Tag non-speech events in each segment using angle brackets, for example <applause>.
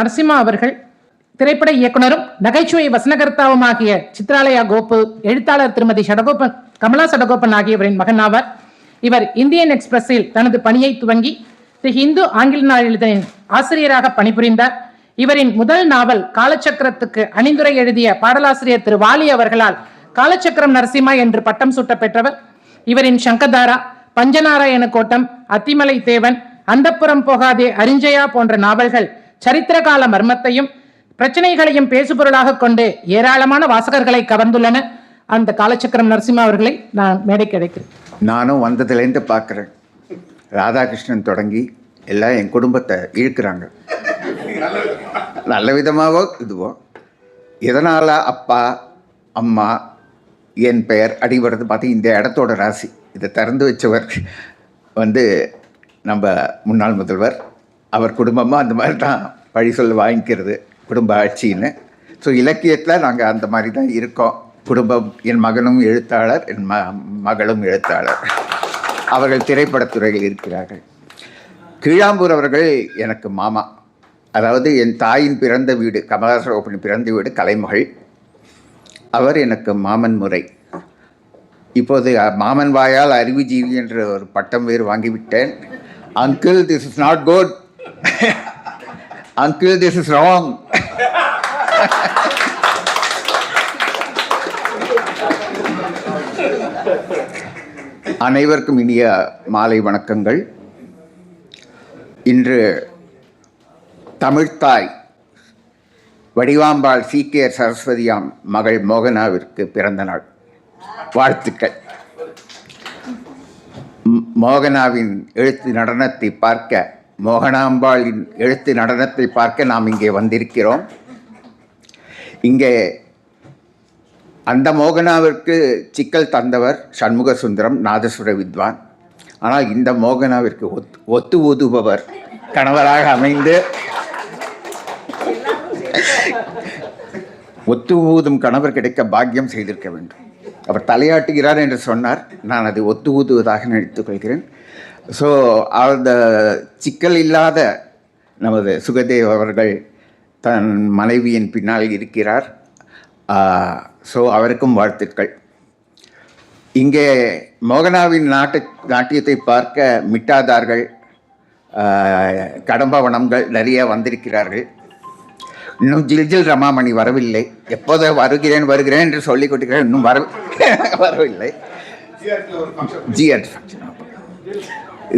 நரசிம்மா அவர்கள் திரைப்பட இயக்குனரும் நகைச்சுவை வசனகர்த்தாவுமாகிய சித்ராலயா கோப்பு எழுத்தாளர் திருமதி சடகோபன் கமலா சடகோபன் ஆகியவரின் மகன் ஆவார். இவர் இந்தியன் எக்ஸ்பிரஸில் தனது பணியை துவங்கி தி ஹிந்து ஆங்கில நாளிதழின் ஆசிரியராக பணிபுரிந்தார். இவரின் முதல் நாவல் காலச்சக்கரத்துக்கு அணிந்துரை எழுதிய பாடலாசிரியர் திரு வாலி அவர்களால் காலச்சக்கரம் நரசிம்மா என்று பட்டம் சூட்ட பெற்றவர். இவரின் சங்கதாரா பஞ்சநாராயண கோட்டம் அத்திமலை தேவன் அந்தப்புறம் போகாதே அரிஞ்சயா போன்ற நாவல்கள் சரித்திரகால மர்மத்தையும் பிரச்சனைகளையும் பேசுபொருளாக கொண்டு ஏராளமான வாசகர்களை கவர்ந்துள்ளன. அந்த காலச்சக்கரம் நரசிம்மா அவர்களை நான் மேடைக்கு அழைக்கிறேன். நானும் வந்ததுலேருந்து பார்க்குறேன். ராதாகிருஷ்ணன் தொடங்கி எல்லாம் என் குடும்பத்தை இழுக்கிறாங்க. நல்ல விதமாகவோ இதுவோ. எதனால் அப்பா அம்மா என் பெயர் அடிபடுறது? பார்த்து இந்த இடத்தோட ராசி. இதை திறந்து வச்சவர் வந்து நம்ம முன்னாள் முதல்வர். அவர் குடும்பமாக அந்த மாதிரி தான் பழி சொல்ல வாங்கிக்கிறது குடும்ப ஆட்சின்னு. ஸோ இலக்கியத்தில் நாங்கள் அந்த மாதிரி தான் இருக்கோம். குடும்பம் என் மகனும் எழுத்தாளர் என் ம மகளும் எழுத்தாளர். அவர்கள் திரைப்படத்துறையில் இருக்கிறார்கள். கீழாம்பூர் அவர்கள் எனக்கு மாமா. அதாவது என் தாயின் பிறந்த வீடு கமலாசரோபன் பிறந்த வீடு கலைமகள். அவர் எனக்கு மாமன் முறை. இப்போது மாமன் வாயால் அறிவுஜீவி என்ற ஒரு பட்டம் வேறு வாங்கிவிட்டேன். Uncle this is not good <laughs> Uncle, this is wrong. <laughs> அனைவருக்கும் இனிய மாலை வணக்கங்கள். இன்று தமிழ்த்தாய் வடிவாம்பாள் சீக்கியர் சரஸ்வதியாம் மகள் மோகனாவிற்கு பிறந்த நாள். வாழ்த்துக்கள். மோகனாவின் எழுத்து நடனத்தை பார்க்க மோகனாம்பாளின் எழுத்து நடனத்தை பார்க்க நாம் இங்கே வந்திருக்கிறோம். இங்கே அந்த மோகனாவிற்கு சிக்கல் தந்தவர் சண்முக சுந்தரம் நாதசுர வித்வான். ஆனால் இந்த மோகனாவிற்கு ஒத்து ஒத்து ஊதுபவர் கணவராக அமைந்து ஒத்து ஊதும் கணவர் கிடைக்க பாக்கியம் செய்திருக்க வேண்டும். அவர் தலையாட்டுகிறார் என்று சொன்னார். நான் அதை ஒத்து ஊதுவதாக நினைத்துக் கொள்கிறேன். ஸோ அந்த சிக்கல் இல்லாத நமது சுகதேவ் அவர்கள் தன் மனைவியின் பின்னால் இருக்கிறார். ஸோ அவருக்கும் வாழ்த்துக்கள். இங்கே மோகனாவின் நாட்டு நாட்டியத்தை பார்க்க மிட்டாதார்கள் கடம்பவனங்கள் நிறைய வந்திருக்கிறார்கள். இன்னும் ஜில்ஜில் ரமாமணி வரவில்லை. எப்போது வருகிறேன் வருகிறேன் என்று சொல்லிக் கொண்டிருக்கிறேன் இன்னும் வர <laughs> வரவில்லை. ஜிஆர்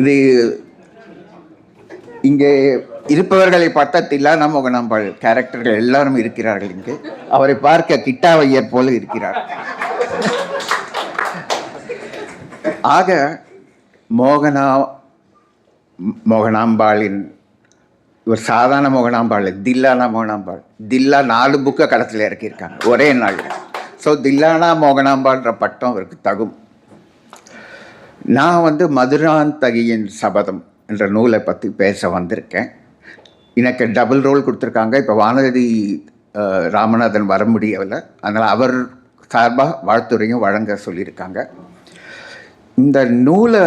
இது இங்கே இருப்பவர்களை பார்த்தா தில்லானா மோகனாம்பாள் கேரக்டர்கள் எல்லாரும் இருக்கிறார்கள் இங்கே. அவரை பார்க்க கிட்டாவையர் போல இருக்கிறார். ஆக மோகனா மோகனாம்பாளின் இவர் சாதாரண மோகனாம்பாள் தில்லானா மோகனாம்பாள். தில்லா நாலு புக்கை களத்தில் இறக்கியிருக்காங்க ஒரே நாளில். ஸோ தில்லானா மோகனாம்பாள்ன்ற பட்டம் அவருக்கு தகும். நான் வந்து மதுராந்தகியின் சபதம் என்ற நூலை பற்றி பேச வந்திருக்கேன். எனக்கு டபுள் ரோல் கொடுத்துருக்காங்க. இப்போ வானதி ராமநாதன் வர முடியவில்லை. அதனால் அவர் சார்பாக வாழ்த்துறையும் வழங்க சொல்லியிருக்காங்க. இந்த நூலை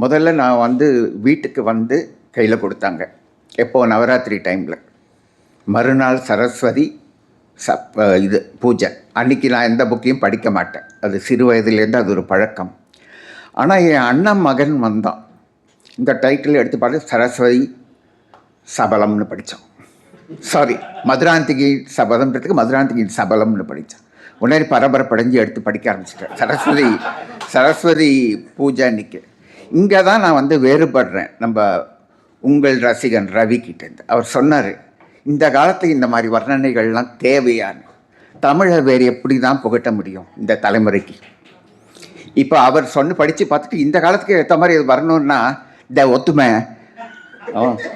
முதல்ல நான் வந்து வீட்டுக்கு வந்து கையில் கொடுத்தாங்க. எப்போ? நவராத்திரி டைமில் மறுநாள் சரஸ்வதி சப் இது பூஜை. அன்னைக்கு நான் எந்த புக்கையும் படிக்க மாட்டேன். அது சிறு வயதுலேருந்து அது ஒரு பழக்கம். ஆனால் என் அண்ணன் மகன் வந்தான். இந்த டைட்டில் எடுத்து பார்த்து சரஸ்வதி சபலம்னு படித்தோம் சாரி மதுராந்திகி சபதம்ன்றதுக்கு மதுராந்திகி சபலம்னு படித்தான் உடனே பரபரப்படைஞ்சு எடுத்து படிக்க ஆரம்பிச்சிட்டேன் சரஸ்வதி சரஸ்வதி பூஜை அன்னைக்கு. இங்கே தான் நான் வந்து வேறுபடுறேன். நம்ம உங்கள் ரசிகன் ரவி கிட்டேருந்து அவர் சொன்னார் இந்த காலத்தில் இந்த மாதிரி வர்ணனைகள்லாம் தேவையான்னு. தமிழை வேறு எப்படி தான் புகட்ட முடியும் இந்த தலைமுறைக்கு? இப்போ அவர் சொன்ன படித்து பார்த்துட்டு இந்த காலத்துக்கு ஏற்ற மாதிரி இது வரணும்னா இந்த ஒத்துமை.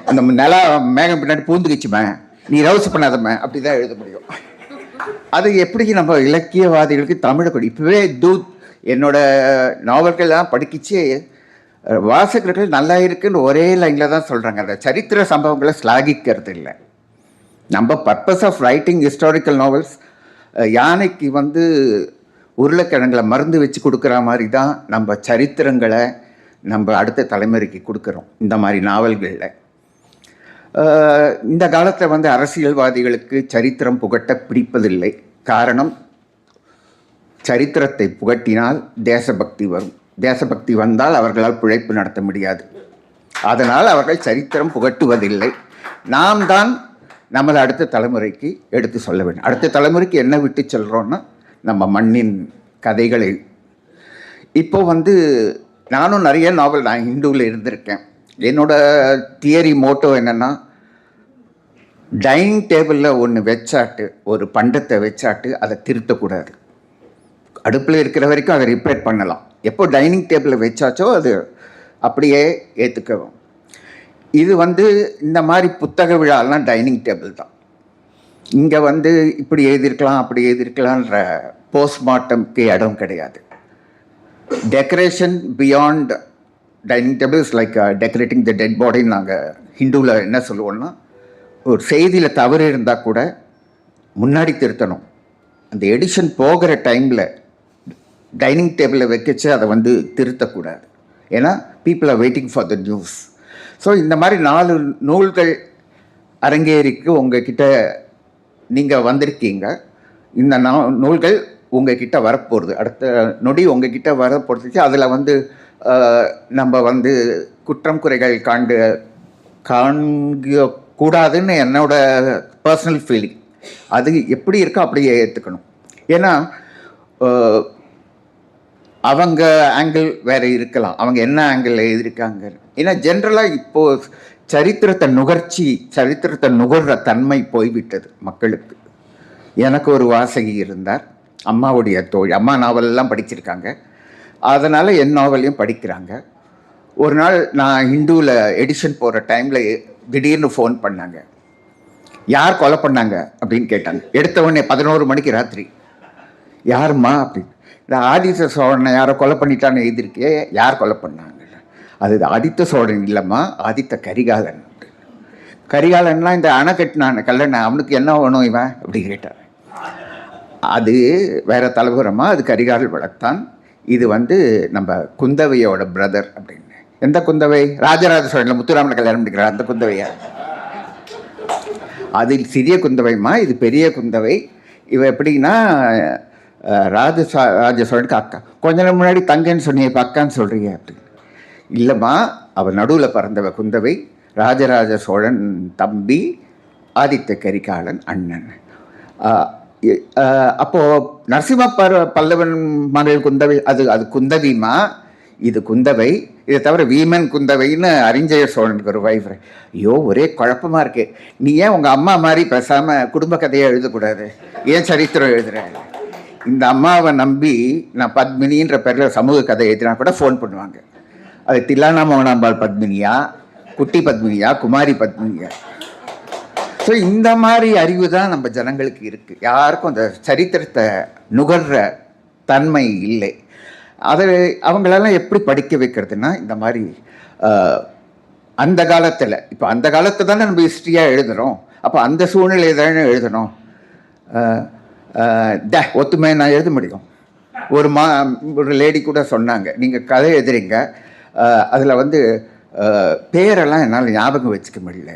அந்த நிலா மேகம் பின்னாடி பூந்துக்குச்சுமே நீ ரவுஸ் பண்ணாதம்மே. அப்படி தான் எழுத முடியும். அது எப்படி நம்ம இலக்கியவாதிகளுக்கு தமிழை கொடு. இப்போவே தூத் என்னோட நாவல்கள்லாம் படிக்கிச்சு. வாசகர்கள் நல்லா இருக்குன்னு ஒரே லைனில் தான் சொல்கிறாங்க அந்த சரித்திர சம்பவங்களை ஸ்லாகிக்கிறது இல்லை. நம்ம purpose of writing historical novels யானைக்கு வந்து உருளைக்கிழங்குல மருந்து வச்சு கொடுக்குற மாதிரி தான் நம்ம சரித்திரங்களை நம்ம அடுத்த தலைமுறைக்கு கொடுக்குறோம். இந்த மாதிரி நாவல்களில். இந்த காலத்தில் வந்து அரசியல்வாதிகளுக்கு சரித்திரம் புகட்ட பிடிப்பதில்லை. காரணம் சரித்திரத்தை புகட்டினால் தேசபக்தி வரும். தேசபக்தி வந்தால் அவர்களால் பிழைப்பு நடத்த முடியாது. அதனால் அவர்கள் சரித்திரம் புகட்டுவதில்லை. நாம் தான் நமது அடுத்த தலைமுறைக்கு எடுத்து சொல்ல வேண்டும். அடுத்த தலைமுறைக்கு என்ன விட்டு சொல்கிறோன்னா நம்ம மண்ணின் கதைகளை. இப்போ வந்து நானும் நிறைய நாவல் நான் ஹிந்துவில் இருந்திருக்கேன். என்னோட தியரி மோட்டோ என்னென்னா டைனிங் டேபிளில் ஒன்று வச்சாட்டு ஒரு பண்டத்தை வச்சாட்டு அதை திருத்தக்கூடாது. அடுப்பில் இருக்கிற வரைக்கும் அதை ரிப்பேர் பண்ணலாம். எப்போ டைனிங் டேபிளில் வச்சாச்சோ அது அப்படியே ஏற்றுக்கவும் இது வந்து இந்த மாதிரி புத்தக விழாலாம் டைனிங் டேபிள் தான். இங்கே வந்து இப்படி எழுதியிருக்கலாம் அப்படி எழுதியிருக்கலான்ற போஸ்ட்மார்ட்டம்க்கு இடம் கிடையாது. Decoration beyond dining tables like decorating the dead பாடின்னு நாங்கள் ஹிந்துவில் என்ன சொல்லுவோம்னா ஒரு செய்தியில் தவறு இருந்தால் கூட முன்னாடி திருத்தணும். அந்த எடிஷன் போகிற டைமில் டைனிங் டேபிளில் வைக்கச்சு அதை வந்து திருத்தக்கூடாது. ஏன்னா people are waiting for the news so இந்த மாதிரி நாலு நூல்கள் அரங்கேறிக்கு உங்ககிட்ட நீங்கள் வந்திருக்கீங்க. இந்த நா நூல்கள் உங்ககிட்ட வரப்போகிறது அடுத்த நொடி உங்ககிட்ட வரப்போகிறதுக்கு அதில் வந்து நம்ம வந்து குற்றம் குறைகள் காண்டு காண்க கூடாதுன்னு என்னோட பர்சனல் ஃபீலிங் அது எப்படி இருக்கோ அப்படியே ஏற்றுக்கணும் ஏன்னா அவங்க ஆங்கிள் வேறு இருக்கலாம். அவங்க என்ன ஆங்கிள் எழுதியிருக்காங்க ஏன்னா ஜென்ரலாக இப்போது சரித்திரத்தை நுகர்ச்சி சரித்திரத்தை நுகர்ற தன்மை போய்விட்டது மக்களுக்கு. எனக்கு ஒரு வாசகி இருந்தார். அம்மாவுடைய தோழி அம்மா நாவலெல்லாம் படிச்சிருக்காங்க. அதனால் என் நாவலையும் படிக்கிறாங்க. ஒரு நாள் நான் ஹிந்துவில் எடிஷன் போகிற டைமில் திடீர்னு ஃபோன் பண்ணாங்க. யார் கொலை பண்ணாங்க அப்படின்னு கேட்டாங்க. எடுத்த உடனே பதினோரு மணிக்கு ராத்திரி. யாரும்மா அப்படின்னு. இந்த ஆதித்த சோழனை யாரோ கொலை பண்ணிட்டான்னு எழுதியிருக்கே யார் கொலை பண்ணாங்க? அது ஆதித்த சோழன் இல்லைம்மா ஆதித்த கரிகாலன் அப்படின்னு. கரிகாலன்லாம் இந்த அணை கட்டினான் கல்லணை அவனுக்கு என்ன வேணும் இவன்? அப்படி கேட்டார். அது வேற தலைவரமா அது கரிகால் வளர்த்தான். இது வந்து நம்ம குந்தவையோட பிரதர் அப்படின்னு. எந்த குந்தவை? ராஜராஜ சோழனில் முத்துராமனை கல்யாணம் பண்ணிக்கிறார். அந்த குந்தவையா? அதில் சிறிய குந்தவைமா இது பெரிய குந்தவை. இவ எப்படின்னா ராஜ ராஜ சோழனுக்கு அக்கா கொஞ்ச நேரம் முன்னாடி தங்கன்னு சொன்னீங்க இப்போ அக்கான்னு சொல்கிறீங்க அப்படின்னு. இல்லைம்மா அவள் நடுவில் பிறந்தவ குந்தவை. ராஜராஜ சோழன் தம்பி. ஆதித்த கரிகாலன் அண்ணன். அப்போது அப்போ நரசிம்ம பர பல்லவன் மகள் குந்தவை அது அது குந்தவிமா இது குந்தவை இதை தவிர வீமன் குந்தவைன்னு அறிஞ்சய சோழனுக்கு ஒரு வைஃப் ஐயோ ஒரே குழப்பமாக இருக்குது நீ ஏன் உங்கள் அம்மா மாதிரி பேசாமல் குடும்ப கதையை எழுதக்கூடாது? ஏன் சரித்திரம் எழுதுகிறாரு இந்த அம்மாவை நம்பி நான் பத்மினின்ற பேரில் சமூக கதை எழுதினா கூட ஃபோன் பண்ணுவாங்க. அது தில்லானா மோகனாம்பாள் பத்மினியா குட்டி பத்மினியா குமாரி பத்மினியா? ஸோ இந்த மாதிரி அறிவு தான் நம்ம ஜனங்களுக்கு இருக்குது யாருக்கும் அந்த சரித்திரத்தை நுகர்ற தன்மை இல்லை. அதை அவங்களெல்லாம் எப்படி படிக்க வைக்கிறதுனா இந்த மாதிரி அந்த காலத்தில் இப்போ அந்த காலத்தை தானே நம்ம ஹிஸ்ட்ரியாக எழுதுகிறோம் அப்போ அந்த சூழ்நிலை தானே எழுதணும். த ஆஹ், ஒத்துமை நான் எழுத முடியும். ஒரு மா ஒரு லேடி கூட சொன்னாங்க நீங்கள் கதை எழுதுறீங்க அதில் வந்து பேரெல்லாம் என்னால் ஞாபகம் வச்சுக்க முடியல.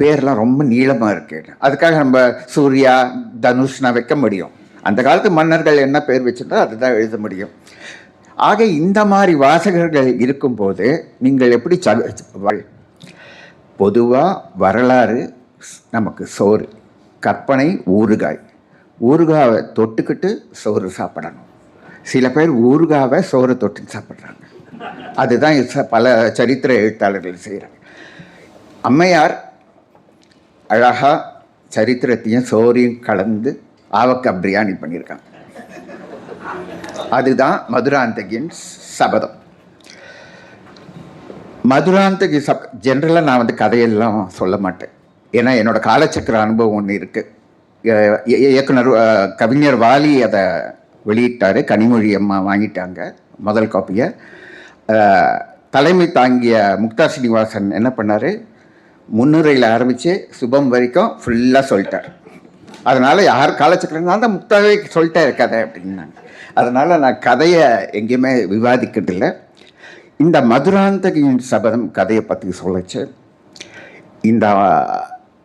பேர்லாம் ரொம்ப நீளமாக இருக்குது அதுக்காக நம்ம சூர்யா தனுஷ்னா வைக்க முடியும். அந்த காலத்து மன்னர்கள் என்ன பேர் வச்சிருந்தோ அதுதான் எழுத முடியும். ஆக இந்த மாதிரி வாசகர்கள் இருக்கும்போது நீங்கள் எப்படி பொதுவாக வரலாறு நமக்கு சோறு. கற்பனை ஊறுகாய். ஊறுகாவை தொட்டுக்கிட்டு சோறு சாப்பிடணும். சில பேர் ஊறுகாவை சோறு தொட்டு சாப்பிட்றாங்க. அதுதான் பல சரித்திர எழுத்தாளர்கள் செய்கிறாங்க அம்மையார் அழகாக சரித்திரத்தையும் சோறையும் கலந்து ஆவக்காய் பிரியாணி பண்ணியிருக்காங்க. அதுதான் மதுராந்தகியின் சபதம். மதுராந்தகி சப் ஜென்ரலாக நான் வந்து கதையெல்லாம் சொல்ல மாட்டேன். ஏன்னா என்னோடய காலச்சக்கர அனுபவம் ஒன்று இருக்குது இயக்குனர் கவிஞர் வாலி அதை வெளியிட்டார். கனிமொழி அம்மா வாங்கிட்டாங்க முதல் காப்பியை தலைமை தாங்கிய முக்தா சீனிவாசன் என்ன பண்ணார்? முன்னுரையில் ஆரம்பித்து சுபம் வரைக்கும் ஃபுல்லாக சொல்லிட்டார். அதனால் யார் காலச்சக்கரம் அந்த தான் முக்தாவே சொல்லிட்டாரு கதை அப்படின்னாங்க அதனால் நான் கதையை எங்கேயுமே விவாதிக்கிறதில்ல இந்த மதுராந்தகியின் சபதம் கதையை பற்றி சொல்லச்சு. இந்த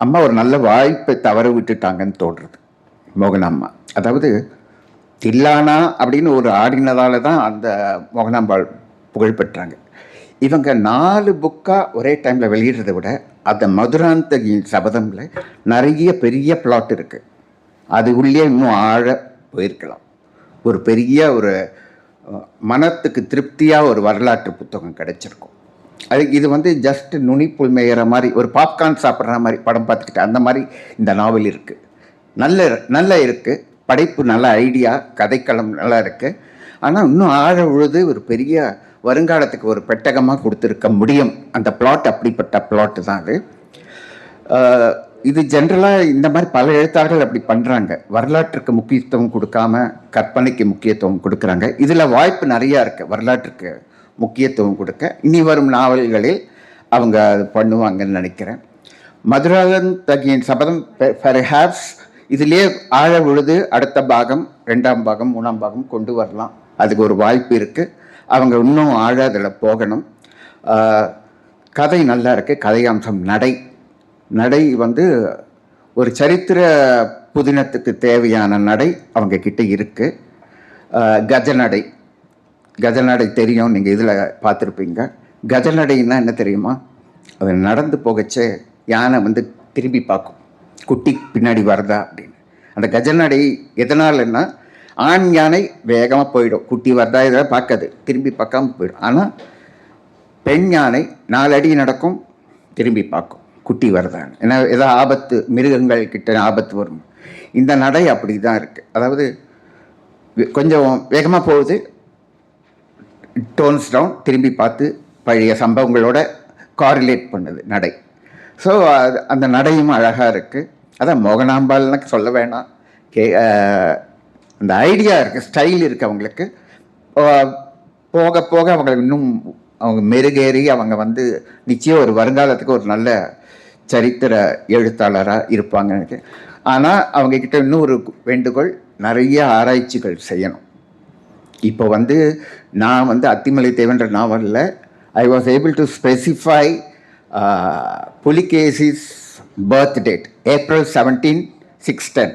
அம்மா ஒரு நல்ல வாய்ப்பை தவற விட்டுட்டாங்கன்னு தோன்றுறது மோகன் அம்மா. அதாவது தில்லானா அப்படின்னு ஒரு ஆடினதால தான் அந்த மோகனாம்பாள் புகழ் பெற்றாங்க. இவங்க நாலு புக்காக ஒரே டைமில் வெளியிடுறதை விட அந்த மதுராந்தகியின் சபதமில் நிறைய பெரிய பிளாட் இருக்குது அது உள்ளே இன்னும் ஆழ போயிருக்கலாம். ஒரு பெரிய ஒரு மனத்துக்கு திருப்தியாக ஒரு வரலாற்று புத்தகம் கிடைச்சிருக்கும். அது இது வந்து ஜஸ்ட் நுனி புல்மையிற மாதிரி ஒரு பாப்கார்ன் சாப்பிட்ற மாதிரி படம் பார்த்துக்கிட்டு அந்த மாதிரி இந்த நாவல் இருக்குது நல்ல நல்ல இருக்குது படைப்பு நல்ல ஐடியா கதைக்களம் நல்லா இருக்குது ஆனால் இன்னும் ஆழ உழுது ஒரு பெரிய வருங்காலத்துக்கு ஒரு பெட்டகமாக கொடுத்துருக்க முடியும். அந்த பிளாட் அப்படிப்பட்ட பிளாட் தான் அது. இது ஜென்ரலாக இந்த மாதிரி பல எழுத்தாளர்கள் அப்படி பண்ணுறாங்க வரலாற்றுக்கு முக்கியத்துவம் கொடுக்காம கற்பனைக்கு முக்கியத்துவம் கொடுக்குறாங்க. இதில் வாய்ப்பு நிறையா இருக்குது வரலாற்றுக்கு முக்கியத்துவம் கொடுக்க. இனி வரும் நாவல்களில் அவங்க பண்ணுவாங்கன்னு நினைக்கிறேன். மதுராதன் தகியின் சபதம் ஹேப்ஸ் இதிலே ஆழ விழுது அடுத்த பாகம் ரெண்டாம் பாகம் மூணாம் பாகம் கொண்டு வரலாம். அதுக்கு ஒரு வாய்ப்பு இருக்குது அவங்க இன்னும் ஆழ அதில் போகணும் கதை நல்லா இருக்குது கதையம்சம் நடை. நடை வந்து ஒரு சரித்திர புதினத்துக்கு தேவையான நடை அவங்க கிட்ட இருக்குது கஜநடை கஜநடை தெரியும். நீங்கள் இதில் பார்த்துருப்பீங்க. கஜநடைன்னா என்ன தெரியுமா? அது நடந்து போகச்சே யானை வந்து திரும்பி பார்க்கும். குட்டி பின்னாடி வருதா அப்படின்னு. அந்த கஜநடை எதனாலன்னா ஆண் யானை வேகமாக போயிடும். குட்டி வரதா இதெல்லாம் பார்க்காது. திரும்பி பார்க்காம போயிடும். ஆனால் பெண் யானை நாலடி நடக்கும் திரும்பி பார்க்கும். குட்டி வருதான்னு ஏன்னா ஏதோ ஆபத்து மிருகங்கள் கிட்ட ஆபத்து வரும். இந்த நடை அப்படி தான் இருக்குது அதாவது கொஞ்சம் வேகமாக போகுது டோன்ஸ் டவுன் திரும்பி பார்த்து பழைய சம்பவங்களோட காரிலேட் பண்ணுது நடை. ஸோ அது அந்த நடையும் அழகாக இருக்குது அதான் மோகனாம்பால்னு சொல்ல வேணாம். கே அந்த ஐடியா இருக்குது ஸ்டைல் இருக்குது அவங்களுக்கு. போக போக அவங்க இன்னும் அவங்க மெருகேறி அவங்க வந்து நிச்சயம் ஒரு வருங்காலத்துக்கு ஒரு நல்ல சரித்திர எழுத்தாளராக இருப்பாங்க ஆனால் அவங்க கிட்ட இன்னும் ஒரு வேண்டுகோள் நிறைய ஆராய்ச்சிகள் செய்யணும். இப்போ வந்து நான் வந்து அத்திமலை தேவன்ற நாவலில் I was able to specify Pulikesi's birth date April seventeen six ten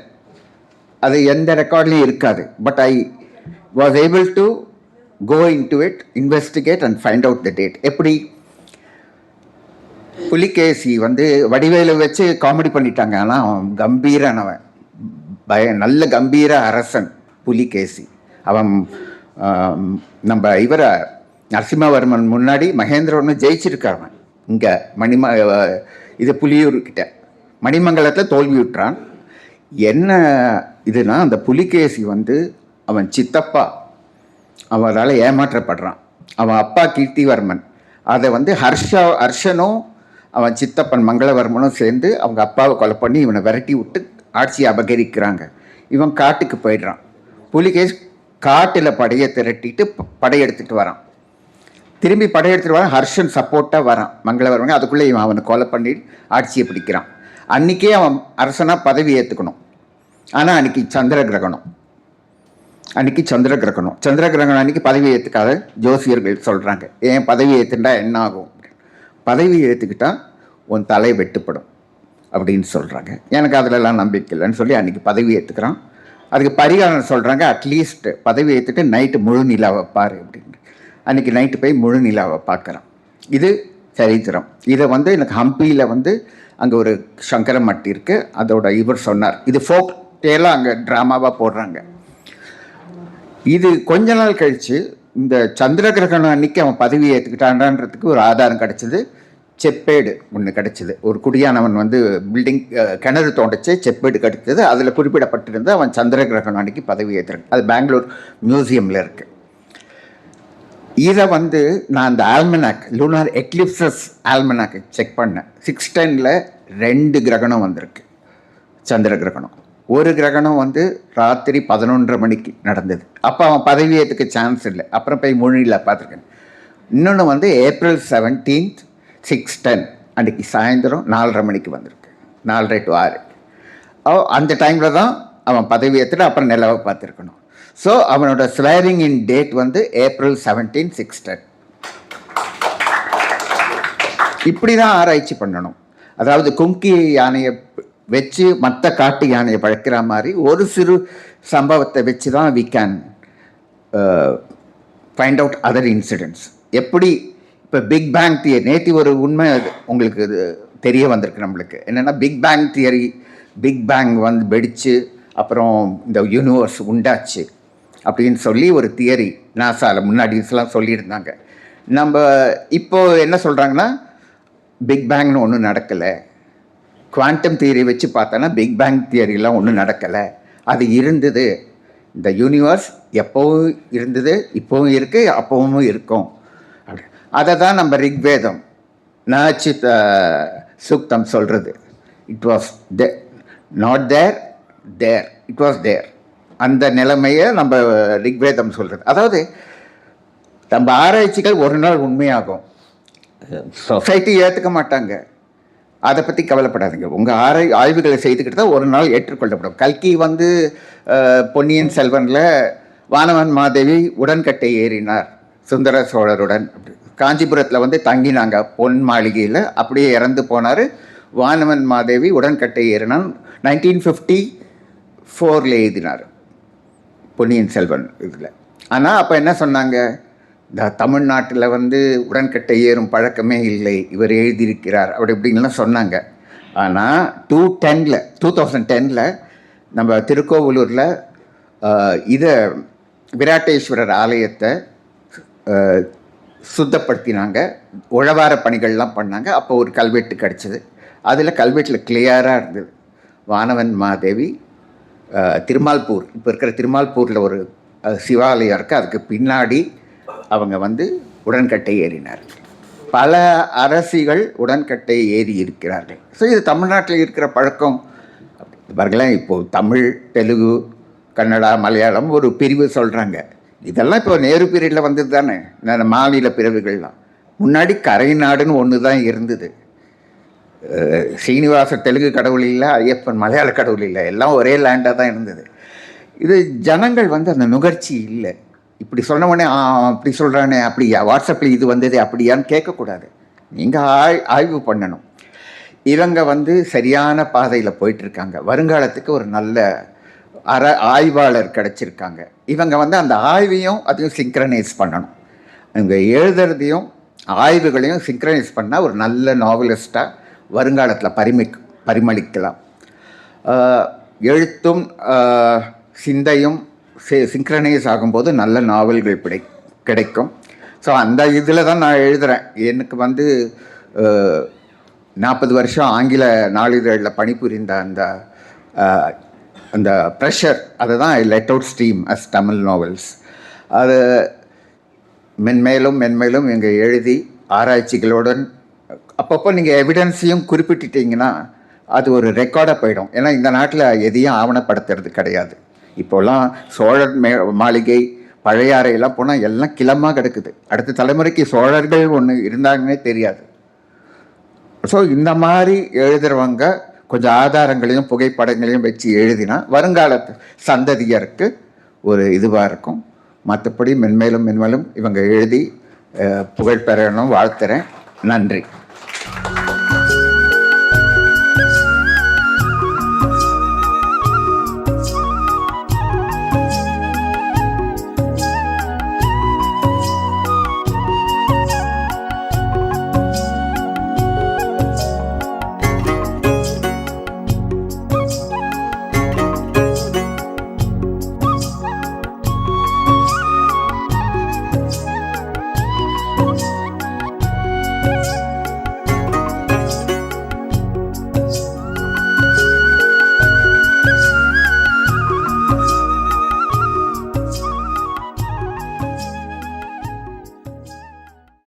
அது எந்த ரெக்கார்ட்லையும் இருக்காது. But I was able to go in to it investigate and find out the date எப்படி? புலிகேசி வந்து வடிவேலு வச்சு காமெடி பண்ணிட்டாங்க. ஆனால் அவன் கம்பீரானவன். பய நல்ல கம்பீர அரசன் புலிகேசி. அவன் நம்ம இவரை நரசிம்மவர்மன் முன்னாடி மகேந்திரன்னு ஜெயிச்சிருக்கான் இங்கே மணிம இது புலியூர் கிட்ட மணிமங்கலத்தில் தோல்வி விட்டுறான் என்ன இதுனா அந்த புலிகேசி வந்து அவன் சித்தப்பா. அவரால் ஏமாற்றப்படுறான். அவன் அப்பா கீர்த்திவர்மன். அதை வந்து ஹர்ஷா ஹர்ஷனும் அவன் சித்தப்பன் மங்களவர்மனும் சேர்ந்து அவங்க அப்பாவை கொலை பண்ணி இவனை விரட்டி விட்டு ஆட்சியை அபகரிக்கிறாங்க. இவன் காட்டுக்கு போயிடுறான். புலிகேஸ் காட்டில் படையை திரட்டிட்டு ப- படையெடுத்துட்டு வரான். திரும்பி படையெடுத்துட்டு வரான். ஹர்ஷன் சப்போர்ட்டாக வரான். மங்களவர்மன் அதுக்குள்ளே இவன் அவனை கொலை பண்ணி ஆட்சியை பிடிக்கிறான். அன்றைக்கே அவன் அரசனாக பதவி ஏற்றுக்கணும் ஆனால் அன்றைக்கி சந்திர கிரகணம். அன்றைக்கி சந்திர கிரகணம். சந்திர கிரகணம் அன்றைக்கி பதவி ஏற்றுக்காத ஜோசியர்கள் சொல்கிறாங்க ஏன் பதவி ஏற்றுண்டா என்ன ஆகும்? பதவி ஏற்றுக்கிட்டால் உன் தலை வெட்டுப்படும் அப்படின்னு சொல்கிறாங்க எனக்கு அதிலெல்லாம் நம்பிக்கை இல்லைன்னு சொல்லி அன்றைக்கி பதவி ஏற்றுக்கிறான் அதுக்கு பரிகாரம் சொல்கிறாங்க அட்லீஸ்ட் பதவி ஏற்றுட்டு நைட்டு முழு நிலாவை பாரு அப்படின்னு. அன்றைக்கி நைட்டு போய் முழு நிலாவை பார்க்குறான். இது சரித்திரம். இதை வந்து எனக்கு ஹம்பியில் வந்து அங்கே ஒரு சங்கர மட்டி இருக்குது அதோட இவர் சொன்னார். இது ஃபோக் டேலாக அங்கே ட்ராமாவாக போடுறாங்க. இது கொஞ்ச நாள் கழித்து இந்த சந்திர கிரகணம் அன்னைக்கு அவன் பதவி ஏற்றுக்கிட்டான்றதுக்கு ஒரு ஆதாரம் கிடச்சிது. செப்பேடு ஒன்று கிடச்சிது. ஒரு குடியானவன் வந்து பில்டிங் கிணறு தோண்டச்சு செப்பேடு கிடைச்சது அதில் குறிப்பிடப்பட்டிருந்து அவன் சந்திர கிரகணம் அன்னைக்கு பதவி ஏற்றுறான் அது பெங்களூர் மியூசியமில் இருக்குது இதை வந்து நான் அந்த ஆல்மனாக் லூனார் எக்லிப்சஸ் ஆல்மனாக்கை செக் பண்ணேன். சிக்ஸ் டெனில் ரெண்டு கிரகணம் வந்திருக்கு. சந்திர கிரகணம். ஒரு கிரகணம் வந்து ராத்திரி பதினொன்றரை மணிக்கு நடந்தது. அப்போ அவன் பதவி ஏற்றுக்க சான்ஸ் இல்லை. அப்புறம் போய் மொழியில் பார்த்துருக்கேன். இன்னொன்று வந்து ஏப்ரல் செவன்டீன்த் சிக்ஸ் டென் அன்றைக்கி சாயந்தரம் நாலரை மணிக்கு வந்திருக்கு. நாலரை டு ஆறு. அவ- அந்த டைமில் தான் அவன் பதவி ஏற்றுட்டு அப்புறம் நிலவை பார்த்துருக்கணும். ஸோ அவனோட ஸ்வேரிங் இன் டேட் வந்து ஏப்ரல் செவன்டீன் சிக்ஸ் டென் இப்படி தான் ஆராய்ச்சி பண்ணணும். அதாவது கும்கி யானையை வச்சு மற்ற காட்டு யானையை பழக்கிற மாதிரி ஒரு சிறு சம்பவத்தை வச்சு தான் we can find out other incidents எப்படி இப்போ பிக் பேங் தியரி நேற்று ஒரு உண்மை அது உங்களுக்கு இது தெரிய வந்திருக்கு நம்மளுக்கு. என்னென்னா big bang theory big bang வந்து வெடித்து அப்புறம் இந்த யூனிவர்ஸ் உண்டாச்சு அப்படின்னு சொல்லி ஒரு தியரி நாசாவில் முன்னாடிஸ்லாம் சொல்லியிருந்தாங்க. நம்ம இப்போது என்ன சொல்கிறாங்கன்னா பிக் பேங்னு ஒன்றும் நடக்கலை. குவாண்டம் தியரி வச்சு பார்த்தோன்னா பிக் பேங் தியரிலாம் ஒன்றும் நடக்கலை. அது இருந்தது. இந்த யூனிவர்ஸ் எப்போவும் இருந்தது இப்போவும் இருக்குது அப்போவும் இருக்கும். அப்படி. அதை தான் நம்ம ரிக்வேதம். நாச்சித் சுக்தம் சொல்கிறது it was they not there there it was there அந்த நிலைமையை நம்ம ரிக்வேதம் சொல்கிறது அதாவது நம்ம ஆராய்ச்சிகள் ஒரு நாள் உண்மையாகும். சொசைட்டி ஏற்றுக்க மாட்டாங்க. அதை பற்றி கவலைப்படாதீங்க. உங்கள் ஆராய் ஆய்வுகளை செய்துக்கிட்டு தான் ஒரு நாள் ஏற்றுக்கொள்ளப்படும். கல்கி வந்து பொன்னியின் செல்வனில் வானவன் மாதேவி உடன்கட்டை ஏறினார். சுந்தர சோழருடன். அப்படி. காஞ்சிபுரத்தில் வந்து தங்கினாங்க பொன் மாளிகையில். அப்படியே இறந்து போனார். வானவன் மாதேவி உடன்கட்டை ஏறினான். நைன்டீன் ஃபிஃப்டி ஃபோரில் எழுதினார் பொன்னியின் செல்வன் இதில். ஆனால் அப்போ என்ன சொன்னாங்க? தமிழ்நாட்டில் வந்து உடன்கட்டை ஏறும் பழக்கமே இல்லை இவர் எழுதியிருக்கிறார் அப்படி இப்படின்லாம் சொன்னாங்க. ஆனால் டூ டெனில் டூ தௌசண்ட் டெனில் நம்ம திருக்கோவிலூரில் இதை விராட்டேஸ்வரர் ஆலயத்தை சுத்தப்படுத்தினாங்க. உழவார பணிகள்லாம் பண்ணாங்க. அப்போ ஒரு கல்வெட்டு கிடச்சிது. அதில் கல்வெட்டில் கிளியராக இருந்தது. வானவன் மாதேவி திருமால்பூர் இப்போ இருக்கிற திருமால்பூரில் ஒரு சிவாலயம் இருக்குது அதுக்கு பின்னாடி அவங்க வந்து உடன்கட்டை ஏறினார் பல அரசிகள் உடன்கட்டை ஏறி இருக்கிறார்கள். ஸோ இது தமிழ்நாட்டில் இருக்கிற பழக்கம். பாருங்களேன் இப்போது தமிழ் தெலுங்கு கன்னடா மலையாளம் ஒரு பிரிவு சொல்கிறாங்க இதெல்லாம் இப்போ நேரு பீரியடில் வந்தது தானே. இந்த மாநில பிரிவுகள்லாம். முன்னாடி கரை நாடுன்னு ஒன்று தான் இருந்தது. அஹ் ஸ்ரீனிவாச தெலுங்கு கடவுள் இல்லை ஐயப்பன் மலையாள கடவுள் இல்லை எல்லாம் ஒரே லேண்டாக தான் இருந்தது. இது ஜனங்கள் வந்து அந்த நுகர்ச்சி இல்லை. இப்படி சொன்ன உடனே அப்படி சொல்கிறானே அப்படியா? வாட்ஸ்அப்பில் இது வந்தது அப்படியான்னு கேட்கக்கூடாது. நீங்கள் ஆய் ஆய்வு பண்ணணும். இவங்க வந்து சரியான பாதையில் போயிட்டுருக்காங்க. வருங்காலத்துக்கு ஒரு நல்ல அற ஆய்வாளர் கிடச்சிருக்காங்க. இவங்க வந்து அந்த ஆய்வையும் அதையும் சிங்க்ரனைஸ் பண்ணணும். இவங்க எழுதுறதையும் ஆய்வுகளையும் சிங்க்ரனைஸ் பண்ணால் ஒரு நல்ல நாவலிஸ்ட்டாக வருங்காலத்தில் பரிமி பரிமளிக்கலாம். எழுத்தும் சிந்தையும் சிங்க்ரனைஸ் ஆகும்போது நல்ல நாவல்கள் பிடை கிடைக்கும். ஸோ அந்த இதில் தான் நான் எழுதுகிறேன் எனக்கு வந்து நாற்பது வருஷம் ஆங்கில நாளிதழில் பணிபுரிந்த அந்த அந்த ப்ரெஷர் அதை தான் I let out steam as Tamil novels அது மென்மேலும் மென்மேலும் இங்கே எழுதி ஆராய்ச்சிகளுடன் அப்பப்போ நீங்கள் எவிடன்ஸையும் குறிப்பிட்டுட்டீங்கன்னா அது ஒரு ரெக்கார்டாக போயிடும். ஏன்னா இந்த நாட்டில் எதையும் ஆவணப்படுத்துறது கிடையாது. இப்போல்லாம் சோழர் மே மாளிகை பழைய அறையெல்லாம் போனால் எல்லாம் கிளமாக கிடக்குது. அடுத்த தலைமுறைக்கு சோழர்கள் ஒன்று இருந்தாங்கன்னே தெரியாது. ஸோ இந்த மாதிரி எழுதுறவங்க கொஞ்சம் ஆதாரங்களையும் புகைப்படங்களையும் வச்சு எழுதினா வருங்காலத்து சந்ததியருக்கு ஒரு இதுவாக இருக்கும். மற்றபடி மென்மேலும் மென்மேலும் இவங்க எழுதி புகழ்பெறணும் புகழ் பெறணும் வாழ்த்துறேன். நன்றி.